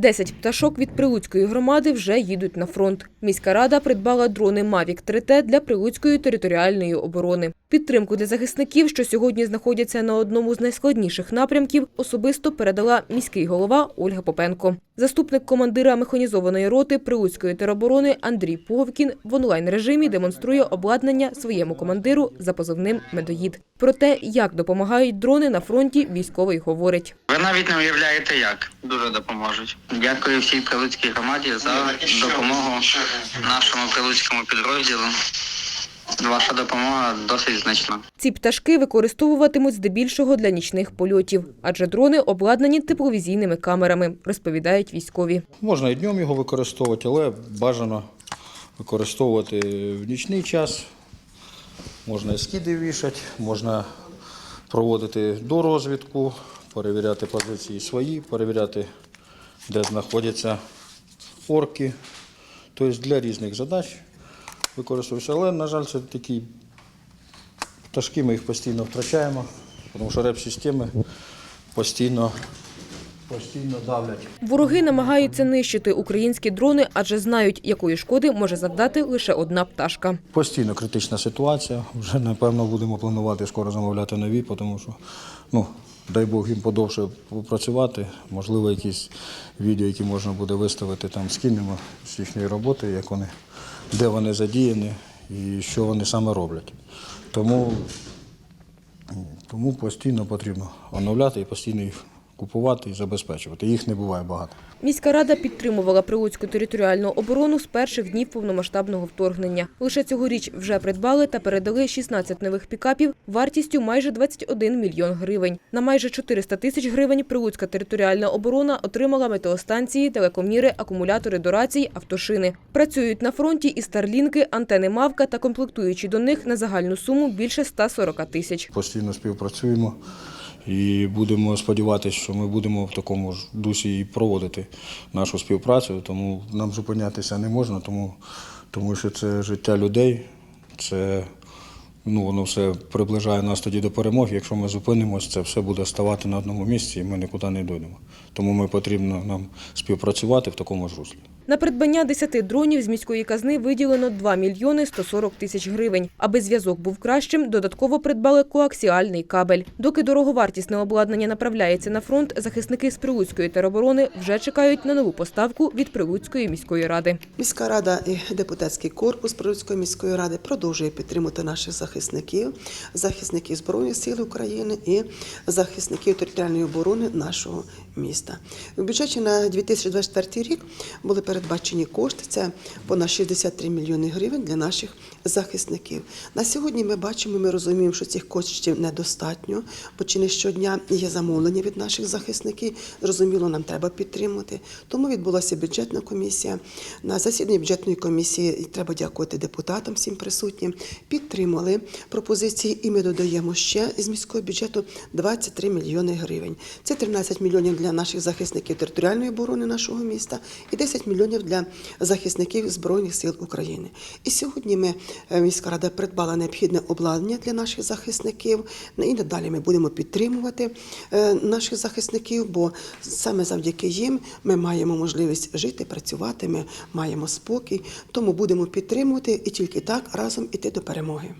Десять пташок від Прилуцької громади вже їдуть на фронт. Міська рада придбала дрони Mavic 3T для Прилуцької територіальної оборони. Підтримку для захисників, що сьогодні знаходяться на одному з найскладніших напрямків, особисто передала міський голова Ольга Попенко. Заступник командира механізованої роти Прилуцької тероборони Андрій Пуговкін в онлайн-режимі демонструє обладнання своєму командиру за позивним «Медоїд». Про те, як допомагають дрони на фронті, військовий говорить. Навіть не уявляєте як. Дуже допоможуть. Дякую всій прилуцькій громаді за допомогу нашому прилуцькому підрозділу. Ваша допомога досить значна. Ці пташки використовуватимуть здебільшого для нічних польотів, адже дрони обладнані тепловізійними камерами, розповідають військові. Можна і днем його використовувати, але бажано використовувати в нічний час. Можна і скиди вішати, можна проводити дорозвідку, перевіряти позиції свої, перевіряти, де знаходяться орки. Тобто для різних задач використовуються. Але, на жаль, це такі пташки, ми їх постійно втрачаємо, тому що реп-системи постійно, постійно давлять. Вороги намагаються нищити українські дрони, адже знають, якої шкоди може завдати лише одна пташка. Постійно критична ситуація. Вже напевно будемо планувати скоро замовляти нові, тому що ну дай Бог їм подовше попрацювати. Можливо, якісь відео, які можна буде виставити, там скинемо з їхньої роботи, як вони, де вони задіяні і що вони саме роблять. Тому, тому постійно потрібно оновляти і постійно їх купувати і забезпечувати. Їх не буває багато. Міська рада підтримувала Прилуцьку територіальну оборону з перших днів повномасштабного вторгнення. Лише цьогоріч вже придбали та передали 16 нових пікапів вартістю майже 21 мільйон гривень. На майже 400 тисяч гривень Прилуцька територіальна оборона отримала метеостанції, телекоміри, акумулятори до рацій, автошини. Працюють на фронті і старлінки, антени Мавка та комплектуючі до них на загальну суму більше 140 тисяч. Постійно співпрацюємо і будемо сподіватися, що ми будемо в такому ж дусі і проводити нашу співпрацю. Тому нам зупинятися не можна, тому, тому що це життя людей, це ну, воно все приближає нас тоді до перемоги. Якщо ми зупинимось, це все буде ставати на одному місці і ми нікуди не дійдемо. Тому ми потрібно нам співпрацювати в такому ж руслі. На придбання 10 дронів з міської казни виділено 2 мільйони 140 тисяч гривень. Аби зв'язок був кращим, додатково придбали коаксіальний кабель. Доки дороговартісне обладнання направляється на фронт, захисники з Прилуцької тероборони вже чекають на нову поставку від Прилуцької міської ради. Міська рада і депутатський корпус Прилуцької міської ради продовжує підтримувати наших захисників, захисників захисників Збройних сил України і захисників територіальної оборони нашого міста. У бюджеті на 2024 рік були передбачені кошти. Це понад 63 мільйони гривень для наших захисників. На сьогодні ми бачимо, ми розуміємо, що цих коштів недостатньо, бо чи не щодня є замовлення від наших захисників. Зрозуміло, нам треба підтримувати. Тому відбулася бюджетна комісія. На засіданні бюджетної комісії треба дякувати депутатам, всім присутнім. Підтримали пропозиції, і ми додаємо ще з міського бюджету 23 мільйони гривень. Це 13 мільйонів для наших захисників територіальної оборони нашого міста і 10 мільйонів для захисників Збройних сил України. І сьогодні ми е, міська рада придбала необхідне обладнання для наших захисників. Ну, І надалі ми будемо підтримувати е, наших захисників, бо саме завдяки їм ми маємо можливість жити, працювати. Ми маємо спокій. Тому будемо підтримувати і тільки так разом іти до перемоги.